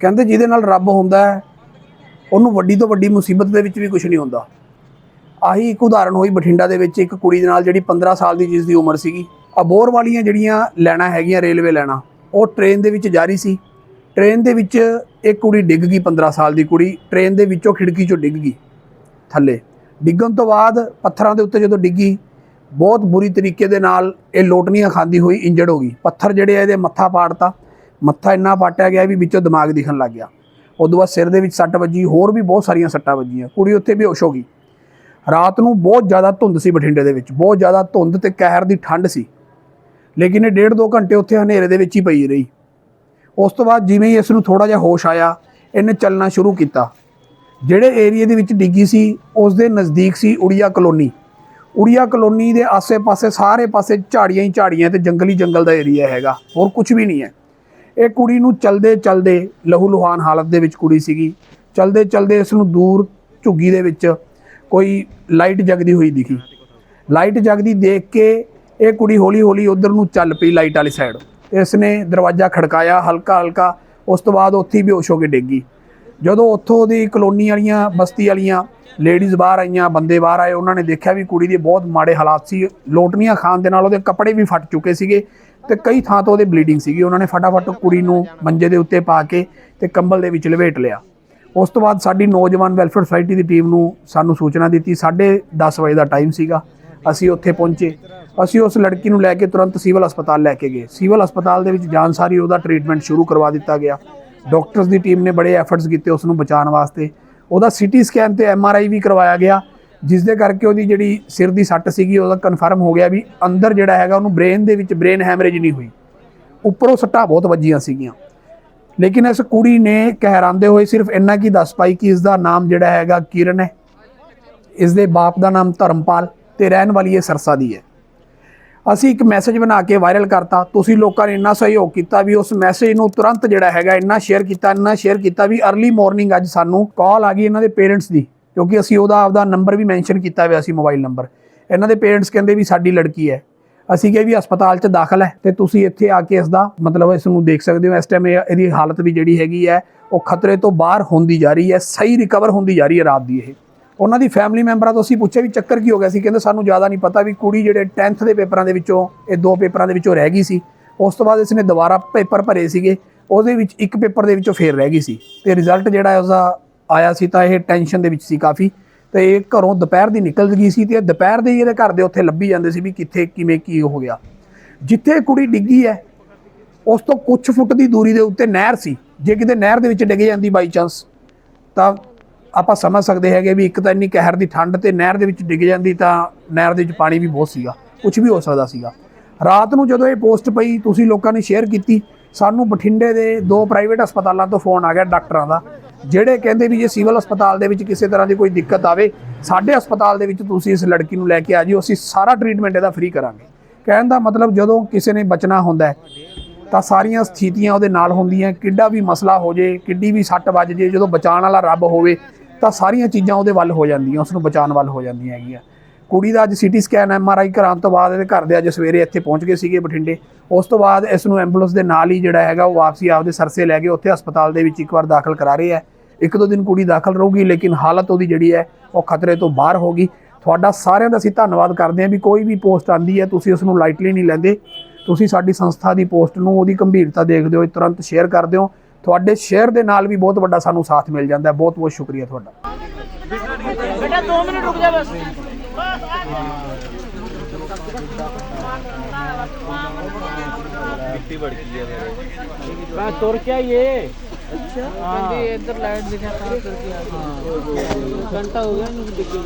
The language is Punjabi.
ਕਹਿੰਦੇ ਜਿਹਦੇ ਨਾਲ ਰੱਬ ਹੁੰਦਾ ਹੈ, ਉਹਨੂੰ ਵੱਡੀ ਤੋਂ ਵੱਡੀ ਮੁਸੀਬਤ ਦੇ ਵਿੱਚ ਵੀ ਕੁਝ ਨਹੀਂ ਹੁੰਦਾ। ਆਹੀ ਇੱਕ ਉਦਾਹਰਣ ਹੋਈ ਬਠਿੰਡਾ ਦੇ ਵਿੱਚ, ਇੱਕ ਕੁੜੀ ਦੇ ਨਾਲ ਜਿਹੜੀ 15 ਸਾਲ ਦੀ ਜਿਸ ਦੀ ਉਮਰ ਸੀਗੀ। ਅਬੋਰ ਵਾਲੀਆਂ ਜਿਹੜੀਆਂ ਲੈਣਾ ਹੈਗੀਆਂ, ਰੇਲਵੇ ਲੈਣਾ, ਉਹ ਟ੍ਰੇਨ ਦੇ ਵਿੱਚ ਜਾ ਰਹੀ ਸੀ। ਟ੍ਰੇਨ ਦੇ ਵਿੱਚ ਇੱਕ ਕੁੜੀ ਡਿੱਗ ਗਈ 15 ਸਾਲ ਦੀ ਕੁੜੀ ਟ੍ਰੇਨ ਦੇ ਵਿੱਚੋਂ ਖਿੜਕੀ ਚੋਂ ਡਿੱਗ ਗਈ ਥੱਲੇ। ਡਿੱਗਣ ਤੋਂ ਬਾਅਦ ਪੱਥਰਾਂ ਦੇ ਉੱਤੇ ਜਦੋਂ ਡਿੱਗੀ, ਬਹੁਤ ਬੁਰੀ ਤਰੀਕੇ ਦੇ ਨਾਲ ਇਹ ਲੋਟਨੀਆਂ ਖਾਂਦੀ ਹੋਈ ਇੰਜਰਡ ਹੋ ਗਈ। ਪੱਥਰ ਜਿਹੜੇ ਆ, ਇਹਦੇ ਮੱਥਾ ਪਾੜਤਾ। ਮੱਥਾ ਇੰਨਾ ਫਾਟਿਆ ਗਿਆ ਵੀ ਵਿੱਚੋਂ ਦਿਮਾਗ ਦਿਖਣ ਲੱਗ ਗਿਆ। ਉਦੋਂ ਬਾਅਦ ਸਿਰ ਦੇ ਵਿੱਚ ਸੱਟ ਵੱਜੀ, ਹੋਰ ਵੀ ਬਹੁਤ ਸਾਰੀਆਂ ਸੱਟਾਂ ਵੱਜੀਆਂ। ਕੁੜੀ ਉੱਥੇ ਬੇਹੋਸ਼ ਹੋ ਗਈ। ਰਾਤ ਨੂੰ ਬਹੁਤ ਜ਼ਿਆਦਾ ਧੁੰਦ ਸੀ ਬਠਿੰਡੇ ਦੇ ਵਿੱਚ, ਬਹੁਤ ਜ਼ਿਆਦਾ ਧੁੰਦ ਤੇ ਕਹਿਰ ਦੀ ਠੰਡ ਸੀ। ਲੇਕਿਨ ਇਹ ਡੇਢ ਦੋ ਘੰਟੇ ਉੱਥੇ ਹਨੇਰੇ ਦੇ ਵਿੱਚ ਹੀ ਪਈ ਰਹੀ। ਉਸ ਤੋਂ ਬਾਅਦ ਜਿਵੇਂ ਹੀ ਇਸ ਨੂੰ ਥੋੜਾ ਜਿਹਾ ਹੋਸ਼ ਆਇਆ, ਇਹਨੇ ਚੱਲਣਾ ਸ਼ੁਰੂ ਕੀਤਾ। ਜਿਹੜੇ ਏਰੀਏ ਦੇ ਵਿੱਚ ਡਿੱਗੀ ਸੀ, ਉਸ ਦੇ ਨਜ਼ਦੀਕ ਸੀ ਉੜੀਆ ਕਲੋਨੀ। ਉੜੀਆ ਕਲੋਨੀ ਦੇ ਆਸੇ-ਪਾਸੇ ਸਾਰੇ ਪਾਸੇ ਝਾੜੀਆਂ ਹੀ ਝਾੜੀਆਂ ਤੇ ਜੰਗਲੀ ਜੰਗਲ ਦਾ ਏਰੀਆ ਹੈਗਾ, ਹੋਰ ਕੁਝ ਵੀ ਨਹੀਂ ਹੈ। ਇਹ ਕੁੜੀ ਨੂੰ ਚਲਦੇ ਚਲਦੇ ਲਹੂ ਲੁਹਾਨ ਹਾਲਤ ਦੇ ਵਿੱਚ ਕੁੜੀ ਸੀਗੀ। ਚਲਦੇ ਚਲਦੇ ਇਸ ਨੂੰ ਦੂਰ ਝੁੱਗੀ ਦੇ ਵਿੱਚ ਕੋਈ ਲਾਈਟ ਜਗਦੀ ਹੋਈ ਦਿਖੀ। ਲਾਈਟ ਜਗਦੀ ਦੇਖ ਕੇ ਇਹ ਕੁੜੀ ਹੌਲੀ ਹੌਲੀ ਉਧਰ ਨੂੰ ਚੱਲ ਪਈ ਲਾਈਟ ਵਾਲੀ ਸਾਈਡ। ਇਸ ਨੇ ਦਰਵਾਜ਼ਾ ਖੜਕਾਇਆ, ਹਲਕਾ ਹਲਕਾ, ਉਸ ਤੋਂ ਬਾਅਦ ਉੱਥੇ ਹੀ ਬੇਹੋਸ਼ ਹੋ ਕੇ ਡਿੱਗੀ ਜਦੋਂ ਉੱਥੋਂ ਦੀ ਕਲੋਨੀ ਵਾਲੀਆਂ, ਬਸਤੀ ਵਾਲੀਆਂ ਲੇਡੀਜ਼ ਬਾਹਰ ਆਈਆਂ, ਬੰਦੇ ਬਾਹਰ ਆਏ, ਉਹਨਾਂ ਨੇ ਦੇਖਿਆ ਵੀ ਕੁੜੀ ਦੇ ਬਹੁਤ ਮਾੜੇ ਹਾਲਾਤ ਸੀ। ਲੋਟਨੀਆਂ ਖਾਣ ਦੇ ਨਾਲ ਉਹਦੇ ਕੱਪੜੇ ਵੀ ਫਟ ਚੁੱਕੇ ਸੀਗੇ। ਤੇ ਕਈ ਥਾਂ ਤੋਂ ਉਹਦੇ ਬਲੀਡਿੰਗ ਸੀਗੀ। ਉਹਨਾਂ ਨੇ ਫਟਾਫਟ ਕੁੜੀ ਨੂੰ ਮੰਜੇ ਦੇ ਉੱਤੇ ਪਾ ਕੇ ਤੇ ਕੰਬਲ ਦੇ ਵਿੱਚ ਲਪੇਟ ਲਿਆ। ਉਸ ਤੋਂ ਬਾਅਦ ਸਾਡੀ ਨੌਜਵਾਨ ਵੈਲਫੇਅਰ ਸੁਸਾਇਟੀ ਦੀ ਟੀਮ ਨੂੰ ਸਾਨੂੰ ਸੂਚਨਾ ਦਿੱਤੀ। 10:30 ਵਜੇ ਦਾ ਟਾਈਮ ਸੀਗਾ। ਅਸੀਂ ਉੱਥੇ ਪਹੁੰਚੇ। ਅਸੀਂ ਉਸ ਲੜਕੀ ਨੂੰ ਲੈ ਕੇ ਤੁਰੰਤ ਸਿਵਲ ਹਸਪਤਾਲ ਲੈ ਕੇ ਗਏ। ਸਿਵਲ ਹਸਪਤਾਲ ਦੇ ਵਿੱਚ ਜਾਣ ਸਾਰੀ ਉਹਦਾ ਟ੍ਰੀਟਮੈਂਟ ਸ਼ੁਰੂ ਕਰਵਾ ਦਿੱਤਾ ਗਿਆ। ਡਾਕਟਰਸ ਦੀ ਟੀਮ ਨੇ ਬੜੇ ਐਫਰਟਸ ਕੀਤੇ ਉਸ ਨੂੰ ਬਚਾਉਣ ਵਾਸਤੇ। ਉਹਦਾ ਸੀਟੀ ਸਕੈਨ ਤੇ ਐਮਆਰਆਈ ਵੀ ਕਰਵਾਇਆ ਗਿਆ। ਜਿਸ ਦੇ ਕਰਕੇ ਉਹਦੀ ਜਿਹੜੀ ਸਿਰ ਦੀ ਸੱਟ ਸੀਗੀ, ਉਹਦਾ ਕਨਫਰਮ ਹੋ ਗਿਆ ਵੀ ਅੰਦਰ ਜਿਹੜਾ ਹੈਗਾ, ਉਹਨੂੰ ਬ੍ਰੇਨ ਦੇ ਵਿੱਚ ਬ੍ਰੇਨ ਹੈਮਰੇਜ ਨਹੀਂ ਹੋਈ। ਉੱਪਰੋਂ ਸੱਟਾਂ ਬਹੁਤ ਵੱਜੀਆਂ ਸੀਗੀਆਂ। ਲੇਕਿਨ ਇਸ ਕੁੜੀ ਨੇ ਕਹਿਰਾਂਦੇ ਹੋਏ ਸਿਰਫ ਇੰਨਾ ਕੀ ਦੱਸ ਪਾਈ ਕਿ ਇਸ ਦਾ ਨਾਮ ਜਿਹੜਾ ਹੈਗਾ ਕਿਰਨ ਹੈ। ਇਸ ਦੇ ਬਾਪ ਦਾ ਨਾਮ ਧਰਮਪਾਲ ਤੇ ਰਹਿਣ ਵਾਲੀ ਇਹ ਸਰਸਾ ਦੀ ਹੈ। ਅਸੀਂ ਇੱਕ ਮੈਸੇਜ ਬਣਾ ਕੇ ਵਾਇਰਲ ਕਰਤਾ। ਤੁਸੀਂ ਲੋਕਾਂ ਨੇ ਇੰਨਾ ਸਹਿਯੋਗ ਕੀਤਾ ਵੀ ਉਸ ਮੈਸੇਜ ਨੂੰ ਤੁਰੰਤ ਜਿਹੜਾ ਹੈਗਾ ਇੰਨਾ ਸ਼ੇਅਰ ਕੀਤਾ, ਇੰਨਾ ਸ਼ੇਅਰ ਕੀਤਾ ਵੀ अर्ਲੀ ਮਾਰਨਿੰਗ ਅੱਜ ਸਾਨੂੰ ਕਾਲ ਆ ਗਈ ਇਹਨਾਂ ਦੇ ਪੇਰੈਂਟਸ ਦੀ। ਕਿਉਂਕਿ ਅਸੀਂ ਉਹਦਾ ਆਪਦਾ ਨੰਬਰ ਵੀ ਮੈਂਸ਼ਨ ਕੀਤਾ ਹੋਇਆ ਸੀ ਮੋਬਾਈਲ ਨੰਬਰ ਇਹਨਾਂ ਦੇ ਪੇਰੈਂਟਸ ਕਹਿੰਦੇ ਵੀ ਸਾਡੀ ਲੜਕੀ ਹੈ। ਅਸੀਂ ਕਿਹਾ ਵੀ ਹਸਪਤਾਲ 'ਚ ਦਾਖਲ ਹੈ ਤੇ ਤੁਸੀਂ ਇੱਥੇ ਆ ਕੇ ਇਸ ਦਾ ਮਤਲਬ ਇਸ ਨੂੰ ਦੇਖ ਸਕਦੇ ਹੋ। ਇਸ ਟਾਈਮ ਇਹਦੀ ਹਾਲਤ ਵੀ ਜਿਹੜੀ ਹੈਗੀ ਹੈ, ਉਹ ਖਤਰੇ ਤੋਂ ਬਾਹਰ ਹੁੰਦੀ ਜਾ ਰਹੀ ਹੈ, ਸਹੀ ਰਿਕਵਰ ਹੁੰਦੀ ਜਾ ਰਹੀ ਹੈ ਰਾਤ ਦੀ ਇਹ। ਉਹਨਾਂ ਦੀ ਫੈਮਿਲੀ ਮੈਂਬਰਾਂ ਤੋਂ ਅਸੀਂ ਪੁੱਛਿਆ ਵੀ ਚੱਕਰ ਕੀ ਹੋ ਗਿਆ ਸੀ? ਕਹਿੰਦੇ ਸਾਨੂੰ ਜ਼ਿਆਦਾ ਨਹੀਂ ਪਤਾ ਵੀ ਕੁੜੀ ਜਿਹੜੇ 10th ਦੇ ਪੇਪਰਾਂ ਦੇ ਵਿੱਚੋਂ, ਇਹ ਦੋ ਪੇਪਰਾਂ ਦੇ ਵਿੱਚੋਂ ਰਹਿ ਗਈ ਸੀ। ਉਸ ਤੋਂ ਬਾਅਦ ਇਸਨੇ ਦੁਬਾਰਾ ਪੇਪਰ ਭਰੇ ਸੀਗੇ। ਉਹਦੇ ਵਿੱਚ ਇੱਕ ਪੇਪਰ ਦੇ ਵਿੱਚੋਂ ਫੇਰ ਰਹਿ ਗਈ ਸੀ। ਤੇ ਰਿਜ਼ਲਟ ਜਿਹੜਾ ਹੈ ਉਸਦਾ ਆਇਆ ਸੀ ਤਾਂ ਇਹ ਟੈਨਸ਼ਨ ਦੇ ਵਿੱਚ ਸੀ ਕਾਫੀ। ਤੇ ਇਹ ਘਰੋਂ ਦੁਪਹਿਰ ਦੀ ਨਿਕਲ ਗਈ ਸੀ ਤੇ ਦੁਪਹਿਰ ਦੇ ਹੀ ਇਹਦੇ ਘਰ ਦੇ ਉੱਥੇ ਲੱਭੀ ਜਾਂਦੇ ਸੀ ਵੀ ਕਿੱਥੇ, ਕਿਵੇਂ, ਕੀ ਹੋ ਗਿਆ। ਜਿੱਥੇ ਕੁੜੀ ਡਿੱਗੀ ਹੈ, ਉਸ ਤੋਂ ਕੁਝ ਫੁੱਟ ਦੀ ਦੂਰੀ ਦੇ ਉੱਤੇ ਨਹਿਰ ਸੀ। ਜੇ ਕਿਤੇ ਨਹਿਰ ਦੇ ਵਿੱਚ ਡਿੱਗ ਜਾਂਦੀ ਬਾਈ ਚਾਂਸ ਤਾਂ ਆਪਾਂ ਸਮਝ ਸਕਦੇ ਹੈਗੇ ਵੀ ਇੱਕ ਤਾਂ ਇੰਨੀ ਕਹਿਰ ਦੀ ਠੰਡ ਤੇ ਨਹਿਰ ਦੇ ਵਿੱਚ ਡਿੱਗ ਜਾਂਦੀ ਤਾਂ ਨਹਿਰ ਦੇ ਵਿੱਚ ਪਾਣੀ ਵੀ ਬਹੁਤ ਸੀਗਾ ਕੁਝ ਵੀ ਹੋ ਸਕਦਾ ਸੀਗਾ। ਰਾਤ ਨੂੰ ਜਦੋਂ ਇਹ ਪੋਸਟ ਪਈ, ਤੁਸੀਂ ਲੋਕਾਂ ਨੇ ਸ਼ੇਅਰ ਕੀਤੀ, ਸਾਨੂੰ ਬਠਿੰਡੇ ਦੇ ਦੋ ਪ੍ਰਾਈਵੇਟ ਹਸਪਤਾਲਾਂ ਤੋਂ ਫੋਨ ਆ ਗਿਆ ਡਾਕਟਰਾਂ ਦਾ। ਜਿਹੜੇ ਕਹਿੰਦੇ ਵੀ ਜੇ ਸਿਵਲ ਹਸਪਤਾਲ ਦੇ ਵਿੱਚ ਕਿਸੇ ਤਰ੍ਹਾਂ ਦੀ ਕੋਈ ਦਿੱਕਤ ਆਵੇ, ਸਾਡੇ ਹਸਪਤਾਲ ਦੇ ਵਿੱਚ ਤੁਸੀਂ ਇਸ ਲੜਕੀ ਨੂੰ ਲੈ ਕੇ ਆ ਜਿਓ, ਅਸੀਂ ਸਾਰਾ ਟ੍ਰੀਟਮੈਂਟ ਇਹਦਾ ਫ੍ਰੀ ਕਰਾਂਗੇ। ਕਹਿਣ ਦਾ ਮਤਲਬ ਜਦੋਂ ਕਿਸੇ ਨੇ ਬਚਣਾ ਹੁੰਦਾ ਤਾਂ ਸਾਰੀਆਂ ਸਥਿਤੀਆਂ ਉਹਦੇ ਨਾਲ ਹੁੰਦੀਆਂ, ਕਿੱਡਾ ਵੀ ਮਸਲਾ ਹੋ ਜੇ, ਕਿੱਡੀ ਵੀ ਸੱਟ ਵੱਜ ਜੇ, ਜਦੋਂ ਬਚਾਉਣ ਵਾਲਾ ਰੱਬ ਹੋਵੇ, ਤਾਂ ਸਾਰੀਆਂ ਚੀਜ਼ਾਂ ਉਹਦੇ ਵੱਲ ਹੋ ਜਾਂਦੀਆਂ ਉਸ ਨੂੰ ਬਚਾਉਣ ਵੱਲ ਹੋ ਜਾਂਦੀਆਂ ਹੈਗੀਆਂ। ਕੁੜੀ ਦਾ ਅੱਜ CT scan M R I ਕਰਾਉਣ ਤੋਂ ਬਾਅਦ ਇਹਦੇ ਘਰ ਦੇ ਅੱਜ ਸਵੇਰੇ ਇੱਥੇ ਪਹੁੰਚ ਗਏ ਸੀਗੇ ਬਠਿੰਡੇ। ਉਸ ਤੋਂ ਬਾਅਦ ਇਸ ਨੂੰ ਐਂਬੂਲੈਂਸ ਦੇ ਨਾਲ ਹੀ ਜਿਹੜਾ ਹੈਗਾ, ਉਹ ਵਾਪਸੀ ਆਪਦੇ ਸਰਸੇ ਲੈ ਕੇ ਉੱਥੇ ਹਸਪਤਾਲ ਦੇ ਵਿੱਚ ਇੱਕ ਵਾਰ ਦਾਖਲ ਕਰਾ ਰਹੇ ਹੈ। ਇੱਕ ਦੋ ਦਿਨ ਕੁੜੀ ਦਾਖਲ ਰਹੂਗੀ ਲੇਕਿਨ ਹਾਲਤ ਉਹਦੀ ਜਿਹੜੀ ਹੈ ਉਹ ਖਤਰੇ ਤੋਂ ਬਾਹਰ ਹੋਗੀ ਤੁਹਾਡਾ ਸਾਰਿਆਂ ਦਾ ਅਸੀਂ ਧੰਨਵਾਦ ਕਰਦੇ ਹਾਂ ਵੀ ਕੋਈ ਵੀ ਪੋਸਟ ਆਂਦੀ ਹੈ ਤੁਸੀਂ ਉਸ ਨੂੰ ਲਾਈਟਲੀ ਨਹੀਂ ਲੈਂਦੇ। ਤੁਸੀਂ ਸਾਡੀ ਸੰਸਥਾ ਦੀ ਪੋਸਟ ਨੂੰ ਉਹਦੀ ਗੰਭੀਰਤਾ ਦੇਖਦੇ ਹੋ ਤੁਰੰਤ ਸ਼ੇਅਰ ਕਰਦੇ ਹੋ। ਤੁਹਾਡੇ ਸ਼ੇਅਰ ਦੇ ਨਾਲ ਵੀ ਬਹੁਤ ਵੱਡਾ ਸਾਨੂੰ ਸਾਥ ਮਿਲ ਜਾਂਦਾ ਬਹੁਤ ਬਹੁਤ ਸ਼ੁਕਰੀਆ ਤੁਹਾਡਾ। ਬੇਟਾ 2 ਮਿੰਟ ਰੁਕ ਜਾ ਬਸ। ਮਿੱਟੀ ਵੜਕੀ ਆ ਮੇਰੇ। ਬਸ ਤੁਰ ਕੇ ਆਈਏ ਇੱਧਰ ਲਾਈਟ ਦਿਖਾ ਤਾਂ ਘੰਟਾ ਹੋ ਗਿਆ ਇਹਨੂੰ ਦਿੱਕੇ